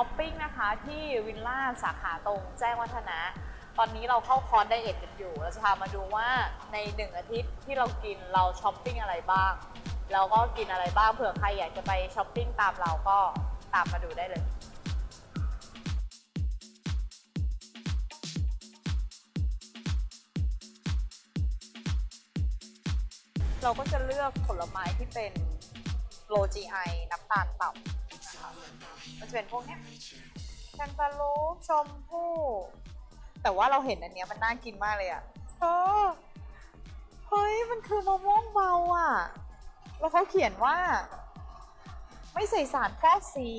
ช้อปปิ้งนะคะ ที่วิลล่าสาขาตรงแจ้งวัฒนะ ตอนนี้เราเข้าคอร์สไดเอทกันอยู่ เราจะพามาดูว่าในหนึ่งอาทิตย์ที่เรากินเราช้อปปิ้งอะไรบ้างแล้วก็กินอะไรบ้างเผื่อใครอยากจะไปช้อปปิ้งตามเราก็ตามมาดูได้เลยเราก็จะเลือกผลไม้ที่เป็น low GI น้ำตาลต่ำ มันจะเป็นพวกเนี้ยแคนตาลูปชมพู่แต่ว่าเราเห็นอันเนี้ยมันน่ากินมากเลยอะเธอเฮ้ยมันคือมะม่วงเบาอะแล้วเขาเขียนว่า ไม่ใส่สารแทรกสี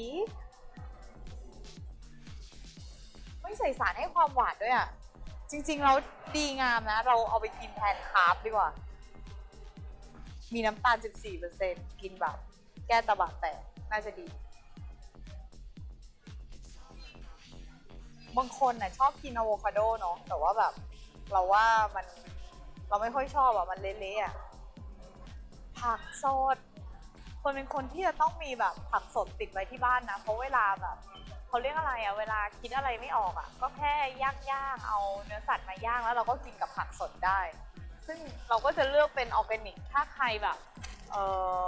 ไม่ใส่สารให้ความหวานด้วยอะจริงๆเราดีงามนะ เราเอาไปกินแทนคาร์บดีกว่า มีน้ำตาล 14%กินแบบ แก้ตะบะแตกน่าจะดี บางคนน่ะชอบกินอะโวคาโดเนาะแต่ว่าแบบ เราว่ามันเราไม่ค่อยชอบอะมันเละๆอะผักสดคนเป็นคนที่จะต้องมีแบบผักสดติดไว้ที่บ้านนะ เพราะเวลาแบบเขาเรียกอะไรอะเวลาคิดอะไรไม่ออกอะก็แค่ย่างๆเอาเนื้อสัตว์มาย่างแล้วเราก็กินกับผักสดได้ ซึ่งเราก็จะเลือกเป็นออร์แกนิก ถ้าใครแบบเออ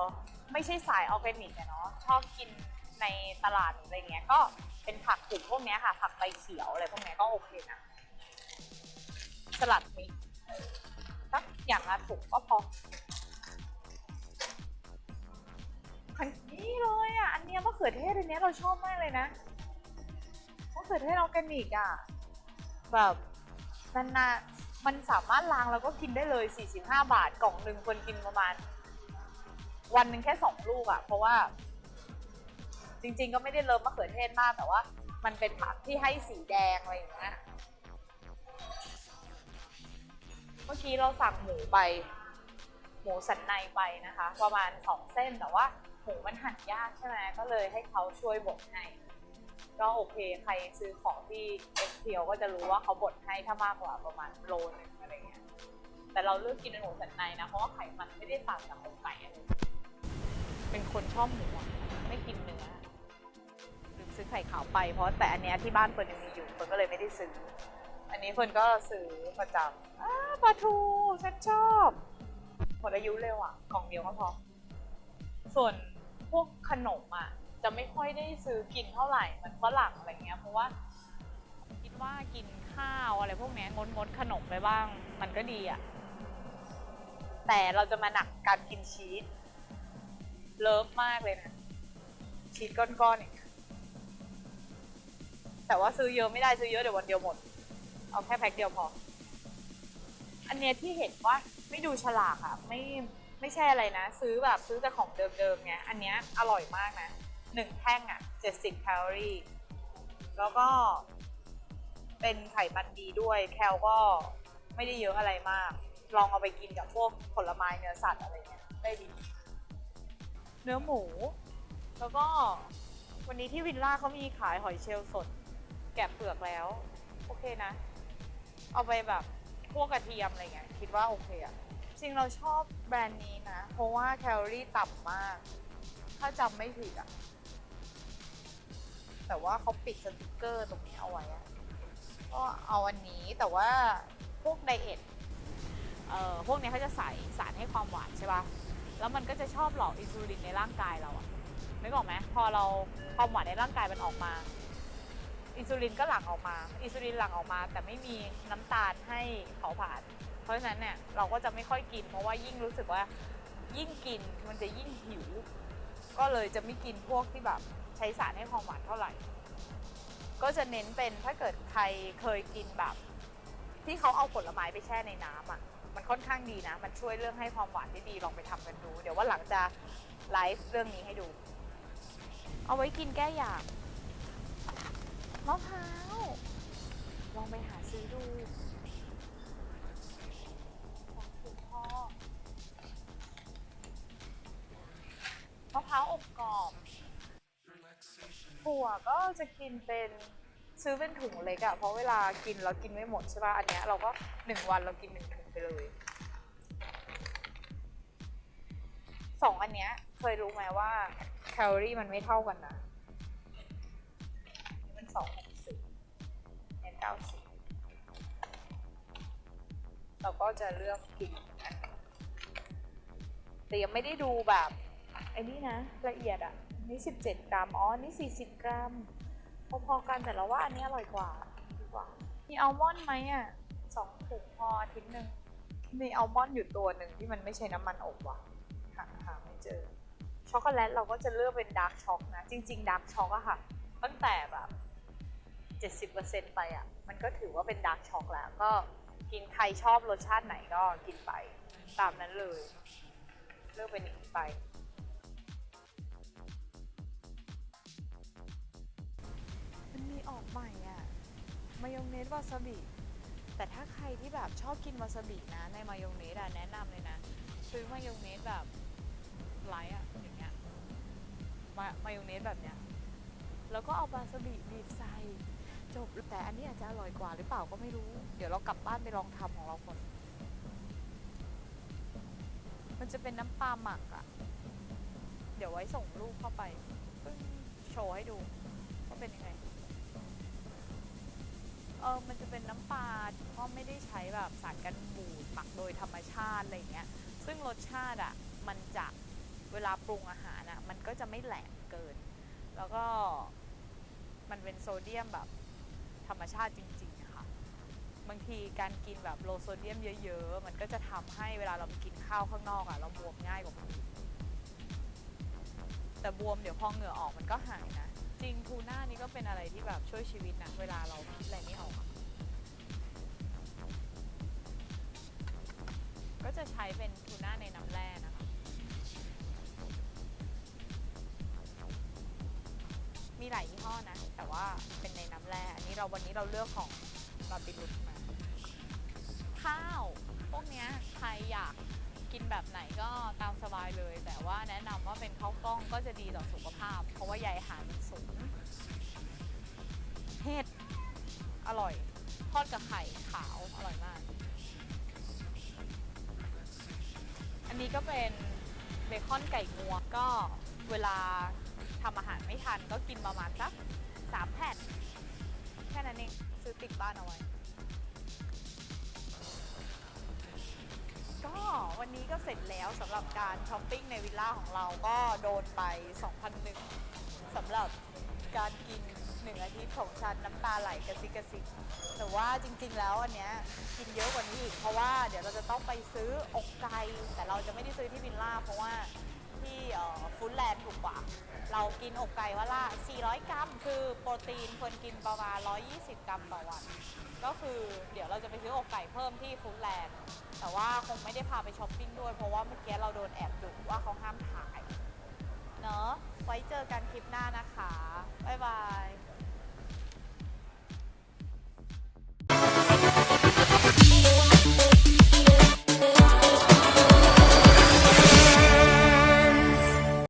ไม่ใช่สายออร์แกนิกอะเนาะชอบกิน ในตลาดหรืออะไรเงี้ยก็เป็นผักกลุ่มพวกเนี้ยค่ะ ผักใบเขียวอะไรพวกเนี้ยก็โอเคนะ สลัดมีสักอย่างละถุงก็พออันนี้เลยอะ อันเนี้ยมะเขือเทศอันเนี้ยเราชอบมากเลยนะมะเขือเทศออร์แกนิกอะ แบบนานๆมันสามารถล้างแล้วก็กินได้เลย 45 บาท กล่องหนึ่งคนกินประมาณ วันหนึ่งแค่สองลูกอะ เพราะว่า จริง ๆ ก็ไม่ได้เลิฟมะเขือเทศมาก แต่ว่ามันเป็นผักที่ให้สีแดงอะไรอย่างเงี้ยเมื่อกี้เราสั่งหมูไป หมูสันในไปนะคะ ประมาณสองเส้นแต่ว่าหมูมันหั่นยากใช่ไหมก็เลยให้เขาช่วยบดให้ก็โอเคใครซื้อของที่เอ็กเพียวก็จะรู้ว่าเขาบดให้ถ้ามากกว่าประมาณโลนึงอะไรเงี้ยแต่เราเลือกกินเป็นหมูสันในนะ เพราะว่าไขมันไม่ได้ต่างจากอกไก่เป็นคนชอบหมูอไม่กินเนื้อ ซื้อไข่ขาวไปเพราะแต่อันเนี้ยที่บ้านเฟิร์นยังมีอยู่เฟิร์นก็เลยไม่ได้ซื้อ อันนี้เฟิร์นก็ซื้อประจำอ้าปลาทูฉันชอบหมดอายุเร็วอะกล่องเดียวก็พอ ส่วนพวกขนมอะจะไม่ค่อยได้ซื้อกินเท่าไหร่เหมันฝรั่งอะไรเงี้ยเพราะว่าคิดว่ากินข้าวอะไรพวกนี้งดงดๆขนมไปบ้าง มันก็ดีอะแต่เราจะมาหนักการกินชีสเลิฟมากเลยนะชีสก้อนๆอย่างเงี้ย แต่ว่าซื้อเยอะไม่ได้ซื้อเยอะเดี๋ยววันเดียวหมด เอาแค่แพ็คเดียวพอ อันเนี้ยที่เห็นว่าไม่ดูฉลากอะไม่ไม่ใช่อะไรนะ ซื้อแบบซื้อแต่ของเดิมๆไงอันเนี้ยอร่อยมากนะหนึ่งแท่งอะ70แคลอรี่แล้วก็เป็นไขมันดีด้วย แคลก็ไม่ได้เยอะอะไรมาก ลองเอาไปกินกับพวกผลไม้เนื้อสัตว์อะไรเงี้ยได้ดี เนื้อหมู แล้วก็วันนี้ที่วิลล่าเขามีขายหอยเชลล์สด แกะเปลือกแล้ว โอเคนะ เอาไปแบบพวกกระเทียมอะไรเงี้ยคิดว่าโอเคอะจริงเราชอบแบรนด์นี้นะ เพราะว่าแคลอรี่ต่ำมาก ถ้าจำไม่ผิดอะแต่ว่าเขาปิดสติกเกอร์ตรงนี้เอาไว้อะก็เอาอันนี้แต่ว่าพวกไดเอทเอ่อพวกนี้เขาจะใส่สารให้ความหวานใช่ป่ะ แล้วมันก็จะชอบหลอกอินซูลินในร่างกายเราอะนึกออกไหมพอเราความหวานในร่างกายมันออกมา อินซูลินก็หลั่งออกมาอินซูลินหลั่งออกมา แต่ไม่มีน้ำตาลให้เผาผลาญเพราะฉะนั้นเนี่ยเราก็จะไม่ค่อยกิน เพราะว่ายิ่งรู้สึกว่ายิ่งกินมันจะยิ่งหิว ก็เลยจะไม่กินพวกที่แบบใช้สารให้ความหวานเท่าไหร่ ก็จะเน้นเป็นถ้าเกิดใครเคยกินแบบ ที่เขาเอาผลไม้ไปแช่ในน้ำอะมันค่อนข้างดีนะ มันช่วยเรื่องให้ความหวานได้ดีลองไปทำกันดู เดี๋ยวว่าหลังจะไลฟ์เรื่องนี้ให้ดู เอาไว้กินแก้อยาก มะพร้าว ลองไปหาซื้อดูสองถุงพอมะพร้าวอบกรอบถั่วก็จะกินเป็นซื้อเป็นถุงเล็กอะเพราะเวลากินเรากินไม่หมดใช่ป่ะ อันเนี้ยเราก็หนึ่งวันเรากินหนึ่งถุงไปเลยสองอันเนี้ยเคยรู้ไหมว่าแคลอรี่มันไม่เท่ากันนะ สองหกสิบเนนเก้าสิบเราก็จะเลือกกินอันแต่ยังไม่ได้ดูแบบไอ้นี่นะ ละเอียดอะนี่สิบเจ็ดกรัม อ๋อ นี่สี่สิบกรัม พอๆกันแต่เราว่าอันนี้อร่อยกว่าดีกว่า มีอัลมอนด์ไหมอะสองถุงพอทิ้งหนึ่งมีอัลมอนด์อยู่ตัวหนึ่งที่มันไม่ใช่น้ำมันอบว่ะหาหาไม่เจอ ช็อกโกแลตเราก็จะเลือกเป็นดาร์กช็อกนะ จริง ๆดาร์กช็อกอะค่ะ ตั้งแต่แบบ เจ็ดสิบเปอร์เซ็นต์ไปอะมันก็ถือว่าเป็นดาร์กช็อกแล้ว ก็กินใครชอบรสชาติไหนก็กินไป ตามนั้นเลย เลือกเป็นนี้ไป มันมีออกใหม่อะ มายองเนสวาซาบิ แต่ถ้าใครที่แบบชอบกินวาซาบินะ ในมายองเนสอะแนะนำเลยนะ ซื้อมายองเนสแบบไลท์อะอย่างเงี้ยมามายองเนสแบบเนี้ยแล้วก็เอาวาซาบิบีบใส่ อันนี้อาจจะอร่อยกว่าหรือเปล่าก็ไม่รู้ เดี๋ยวเรากลับบ้านไปลองทำของเราก่อน มันจะเป็นน้ำปลาหมักอะเดี๋ยวไว้ส่งรูปเข้าไปปึ้งโชว์ให้ดูว่าเป็นยังไง เออมันจะเป็นน้ำปลาที่ก็ไม่ได้ใช้แบบสารกันบูดหมักโดยธรรมชาติอะไรเงี้ย ซึ่งรสชาติอะมันจะเวลาปรุงอาหารอะมันก็จะไม่แหลมเกิน แล้วก็มันเป็นโซเดียมแบบ รรมชาติจริงๆอะค่ะบางทีการกินแบบโลโซเดียมเยอะ ๆ มันก็จะทำให้เวลาเราไปกินข้าวข้างนอกอะเราบวมง่ายกว่าคนอื่นแต่บวมเดี๋ยวพอเหงื่อออกมันก็หายนะ จริงทูน่านี่ก็เป็นอะไรที่แบบช่วยชีวิตนะเวลาเราคิดอะไรไม่ออก ก็จะใช้เป็นทูน่าในน้ำแร่นะคะ มีหลายยี่ห้อนะ ว่าเป็นในน้ำแร่อันนี้เราวันนี้เราเลือกของบาบิลุสมาข้าว พวกเนี้ยใครอยากกินแบบไหนก็ตามสบายเลย แต่ว่าแนะนำว่าเป็นข้าวกล้องก็จะดีต่อสุขภาพ เพราะว่าใยอาหารมันสูงเห็ดอร่อย ทอดกับไข่ขาวอร่อยมาก อันนี้ก็เป็นเบคอนไก่งวงก็เวลาทำอาหารไม่ทันก็กินประมาณสัก สามแผ่น แค่นั้นเอง ซื้อติดบ้านเอาไว้ ก็วันนี้ก็เสร็จแล้วสำหรับการช้อปปิ้งในวิลล่าของเราก็โดนไป 2,001สำหรับการกินหนึ่งอาทิตย์ของฉันน้ำตาไหลกระซิกกระซิกแต่ว่าจริงๆแล้วอันเนี้ยกินเยอะกว่านี้อีกเพราะว่าเดี๋ยวเราจะต้องไปซื้ออกไก่แต่เราจะไม่ได้ซื้อที่วิลล่าเพราะว่า ที่ฟู้ดแลนด์ถูกกว่า เรากินอกไก่วันละ 400 กรัม คือโปรตีนควรกินประมาณ 120 กรัมต่อวัน ก็คือเดี๋ยวเราจะไปซื้ออกไก่เพิ่มที่ฟู้ดแลนด์ แต่ว่าคงไม่ได้พาไปช้อปปิ้งด้วย เพราะว่าเมื่อกี้เราโดนแอบดุว่าเขาห้ามถ่าย เนอะไว้เจอกันคลิปหน้านะคะ บ๊ายบาย